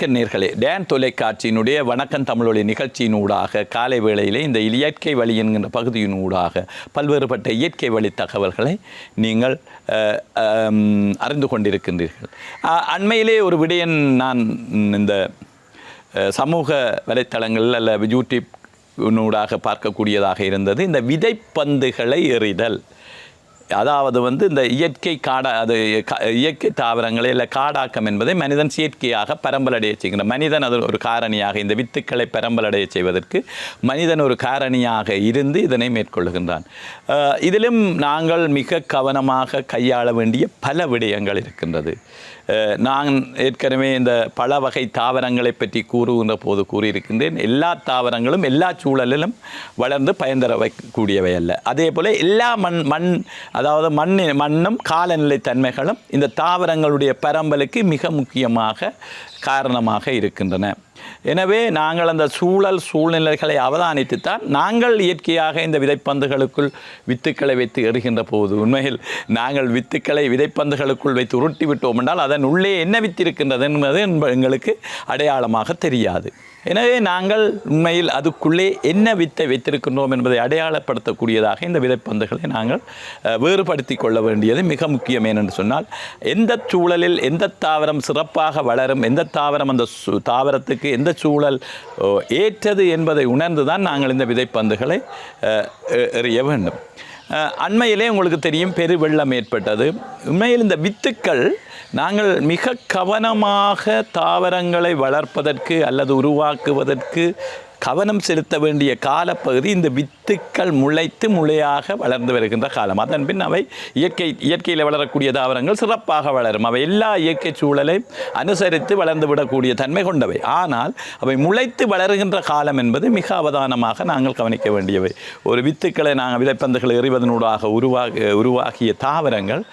வணக்கம் நேர்களே. டேன் தொலைக்காட்சியினுடைய வணக்கம் தமிழொலி நிகழ்ச்சியினூடாக காலை வேளையிலே இந்த இயற்கை வழி என்கின்ற பகுதியினூடாக பல்வேறுபட்ட இயற்கை வழி தகவல்களை நீங்கள் அறிந்து கொண்டிருக்கின்றீர்கள். அண்மையிலே ஒரு விடயன் நான் இந்த சமூக வலைத்தளங்கள் அல்ல யூடியூப் நூடாக பார்க்கக்கூடியதாக இருந்தது. இந்த விதைப்பந்துகளை எறிதல். அதாவது வந்து இந்த இயற்கை காடா அது இயற்கை தாவரங்களை இல்லை காடாக்கம் என்பதை மனிதன் செயற்கையாக பரம்பலடைய செய்கின்ற மனிதன் அது ஒரு காரணியாக இந்த வித்துக்களை பரம்பலடைய செய்வதற்கு மனிதன் ஒரு காரணியாக இருந்து இதனை மேற்கொள்ளுகின்றான். இதிலும் நாங்கள் மிக கவனமாக கையாள வேண்டிய பல விடயங்கள் இருக்கின்றது. நான் ஏற்கனவே இந்த பல வகை தாவரங்களை பற்றி கூறுகின்ற போது கூறியிருக்கின்றேன். எல்லா தாவரங்களும் எல்லா சூழலிலும் வளர்ந்து பயன்தர வைக்கக்கூடியவை அல்ல. அதே போல் எல்லா மண் மண் அதாவது மண்ணி மண்ணும் காலநிலை தன்மைகளும் இந்த தாவரங்களுடைய பரம்பலுக்கு மிக முக்கியமாக காரணமாக இருக்கின்றன. எனவே நாங்கள் அந்த சூழல் சூழ்நிலைகளை அவதானித்துத்தான் நாங்கள் இயற்கையாக இந்த விதைப்பந்துகளுக்குள் வித்துக்களை வைத்து எறுகின்ற போது உண்மையில் நாங்கள் வித்துக்களை விதைப்பந்துகளுக்குள் வைத்து உருட்டி விட்டோம் என்றால் அதன் உள்ளே என்ன வித்து இருக்கின்றது என்பது எங்களுக்கு அடையாளமாக தெரியாது. எனவே நாங்கள் உண்மையில் அதுக்குள்ளே என்ன வித்தை வைத்திருக்கின்றோம் என்பதை அடையாளப்படுத்தக்கூடியதாக இந்த விதைப்பந்துகளை நாங்கள் வேறுபடுத்தி கொள்ள வேண்டியது மிக முக்கியம் ஏனென்று சொன்னால் எந்த சூழலில் எந்த தாவரம் சிறப்பாக வளரும் எந்த தாவரம் அந்த சு- தாவரத்துக்கு எந்த சூழல் ஏற்றது என்பதை உணர்ந்து தான் நாங்கள் இந்த விதைப்பந்துகளை எறிய வேண்டும். அண்மையிலே உங்களுக்கு தெரியும் பெருவெள்ளம் ஏற்பட்டது. உண்மையில் இந்த வித்துக்கள் நாங்கள் மிக கவனமாக தாவரங்களை வளர்ப்பதற்கு அல்லது உருவாக்குவதற்கு கவனம் செலுத்த வேண்டிய காலப்பகுதி இந்த வித்துக்கள் முளைத்து முளையாக வளர்ந்து வருகின்ற காலம். அதன் பின் அவை இயற்கை இயற்கையில் வளரக்கூடிய தாவரங்கள் சிறப்பாக வளரும். அவை எல்லா இயற்கை சூழலையும் அனுசரித்து வளர்ந்து விடக்கூடிய தன்மை கொண்டவை. ஆனால் அவை முளைத்து வளருகின்ற காலம் என்பது மிக அவதானமாக நாங்கள் கவனிக்க வேண்டியவை. ஒரு வித்துக்களை நாங்கள் விதைப்பந்துகளை எறிவதனூடாக உருவாக உருவாகிய தாவரங்கள்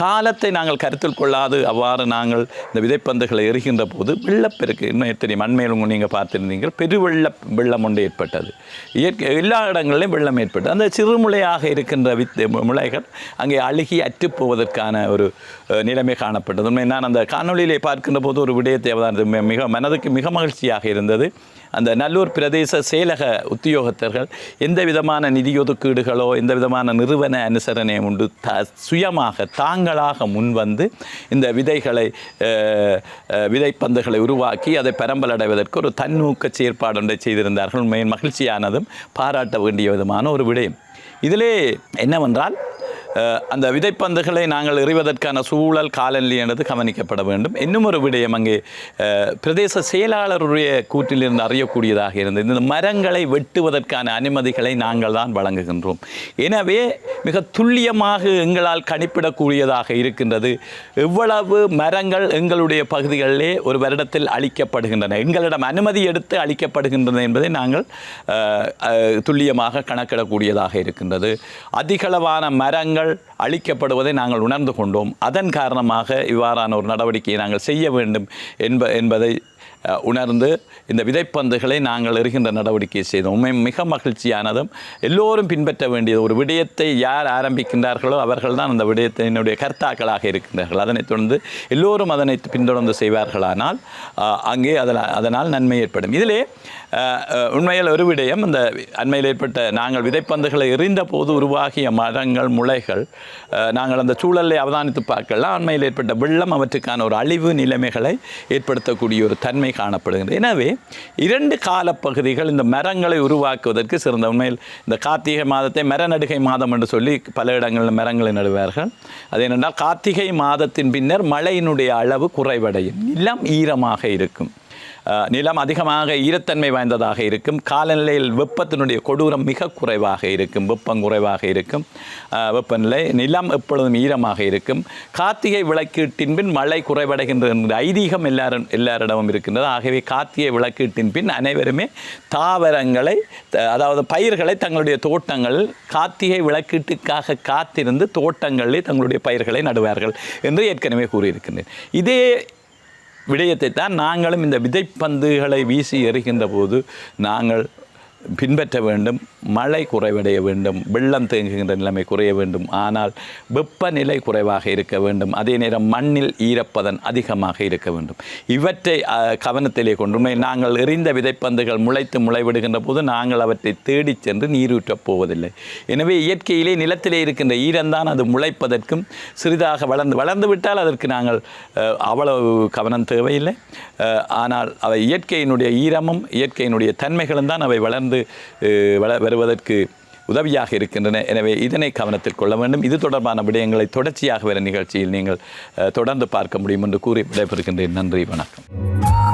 காலத்தை நாங்கள் கருத்தில் கொள்ளாது அவ்வாறு நாங்கள் இந்த விதைப்பந்துகளை எறிகின்ற போது வெள்ளப்பெருக்கு இன்னும் தெரியும் அண்மையில் நீங்கள் பார்த்துருந்தீங்க பெருவெள்ள வெள்ளம் ஒன்று ஏற்பட்டது. இயற்கை எல்லா இடங்களிலும் வெள்ளம் ஏற்பட்டது. அந்த சிறுமுளையாக இருக்கின்ற வித் முளைகள் அங்கே அழுகி அற்றுப்போவதற்கான ஒரு நிலைமை காணப்பட்டது. உண்மை நான் அந்த காணொளியிலே பார்க்கின்ற போது ஒரு விடயத்தை அவதானித்து மிக மனதுக்கு மிக மகிழ்ச்சியாக இருந்தது. அந்த நல்லூர் பிரதேச செயலக உத்தியோகத்தர்கள் எந்த விதமான நிதி ஒதுக்கீடுகளோ எந்த விதமான நிறுவன அனுசரணையும் உண்டு. த சுயமாக தாங்களாக முன்வந்து இந்த விதைகளை விதைப்பந்துகளை உருவாக்கி அதை பரம்பலடைவதற்கு ஒரு தன்னூக்க செயற்பாடு ஒன்றை செய்திருந்தார்கள். உண்மையின் மகிழ்ச்சியானதும் பாராட்ட வேண்டிய விதமான ஒரு விடயம். இதிலே என்னவென்றால் அந்த விதைப்பந்துகளை நாங்கள் எறிவதற்கான சூழல் காலநிலை என்பது கவனிக்கப்பட வேண்டும். இன்னும் ஒரு விடயம் அங்கே பிரதேச செயலாளருடைய கூற்றிலிருந்து அறியக்கூடியதாக இருந்தது. இந்த மரங்களை வெட்டுவதற்கான அனுமதிகளை நாங்கள் தான் வழங்குகின்றோம். எனவே மிக துல்லியமாக எங்களால் கணிப்பிடக்கூடியதாக இருக்கின்றது. எவ்வளவு மரங்கள் எங்களுடைய பகுதிகளிலே ஒரு வருடத்தில் அளிக்கப்படுகின்றன எங்களிடம் அனுமதி எடுத்து அளிக்கப்படுகின்றன என்பதை நாங்கள் துல்லியமாக கணக்கிடக்கூடியதாக இருக்கின்றது. அதிகளவான மரங்கள் அழிக்கப்படுவதை நாங்கள் உணர்ந்து கொண்டோம். அதன் காரணமாக இவ்வாறான ஒரு நடவடிக்கையை நாங்கள் செய்ய வேண்டும் என்ப என்பதை உணர்ந்து இந்த விதைப்பந்துகளை நாங்கள் எறிகின்ற நடவடிக்கை செய்தோம். மிக மகிழ்ச்சியானதும் எல்லோரும் பின்பற்ற வேண்டியது ஒரு விடயத்தை யார் ஆரம்பிக்கின்றார்களோ அவர்கள் தான் அந்த விடயத்தினுடைய கர்த்தாக்களாக இருக்கின்றார்கள். அதனைத் தொடர்ந்து எல்லோரும் அதனை பின்தொடர்ந்து செய்வார்களானால் அங்கே அதனால் அதனால் நன்மை ஏற்படும். இதிலே உண்மையில் ஒரு விடயம் இந்த அண்மையில் ஏற்பட்ட நாங்கள் விதைப்பந்துகளை எறிந்த போது உருவாகிய மரங்கள் முளைகள் நாங்கள் அந்த சூழலை அவதானித்து பார்க்கலாம். அண்மையில் ஏற்பட்ட வெள்ளம் அவற்றுக்கான ஒரு அழிவு நிலைமைகளை ஏற்படுத்தக்கூடிய ஒரு தன்மை காணப்படுகிறது எனவே இரண்டு காலப்பகுதிகள் இந்த மரங்களை உருவாக்குவதற்கு சிறந்த. உண்மையில் இந்த கார்த்திகை மாதத்தை மர நடுகை மாதம் என்று சொல்லி பல இடங்களில் மரங்களை நடுவார்கள். அது என்னென்றால் கார்த்திகை மாதத்தின் பின்னர் மழையினுடைய அளவு குறைவடையும். நிலம் ஈரமாக இருக்கும். நிலம் அதிகமாக ஈரத்தன்மை வாய்ந்ததாக இருக்கும். காலநிலையில் வெப்பத்தினுடைய கொடூரம் மிக குறைவாக இருக்கும். வெப்பம் குறைவாக இருக்கும். வெப்பநிலை நிலம் எப்பொழுதும் ஈரமாக இருக்கும். கார்த்திகை விளக்கீட்டின் பின் மழை குறைவடைகின்றது என்ற ஐதீகம் எல்லாரும் எல்லாரிடமும் இருக்கின்றது. ஆகவே கார்த்திகை விளக்கீட்டின் பின் அனைவருமே தாவரங்களை த- அதாவது பயிர்களை தங்களுடைய தோட்டங்களில் கார்த்திகை விளக்கீட்டுக்காக காத்திருந்து தோட்டங்களில் தங்களுடைய பயிர்களை நடுவார்கள் என்று ஏற்கனவே கூறியிருக்கின்றேன். இதே விடயத்தை தான் நாங்களும் இந்த விதைப்பந்துகளை வீசி எறிகின்ற போது நாங்கள் பின்பற்ற வேண்டும் மழை குறைவடைய வேண்டும் வெள்ளம் தேங்குகின்ற நிலைமை குறைய வேண்டும். ஆனால் வெப்பநிலை குறைவாக இருக்க வேண்டும். அதே நேரம் மண்ணில் ஈரப்பதன் அதிகமாக இருக்க வேண்டும். இவற்றை கவனத்திலே கொண்டு நாங்கள் எறிந்த விதைப்பந்துகள் முளைத்து முளைவிடுகின்ற போது நாங்கள் அவற்றை தேடிச் சென்று நீரூற்றப் போவதில்லை. எனவே இயற்கையிலே நிலத்திலே இருக்கின்ற ஈரம்தான் அது முளைப்பதற்கும் சிறிதாக வளர்ந்து வளர்ந்து விட்டால் அதற்கு நாங்கள் அவ்வளவு கவனம் தேவையில்லை. ஆனால் அவை இயற்கையினுடைய ஈரமும் இயற்கையினுடைய தன்மைகளும் தான் அவை வளர்ந்து அஹ், வருவதற்கு உதவியாக இருக்கின்றன. எனவே இதனை கவனத்தில் கொள்ள வேண்டும். இது தொடர்பான விடயங்களை தொடர்ச்சியாக வர நிகழ்ச்சியில் நீங்கள் அஹ், தொடர்ந்து பார்க்க முடியும் என்று கூறி விடைபெறுகின்றேன். நன்றி வணக்கம்.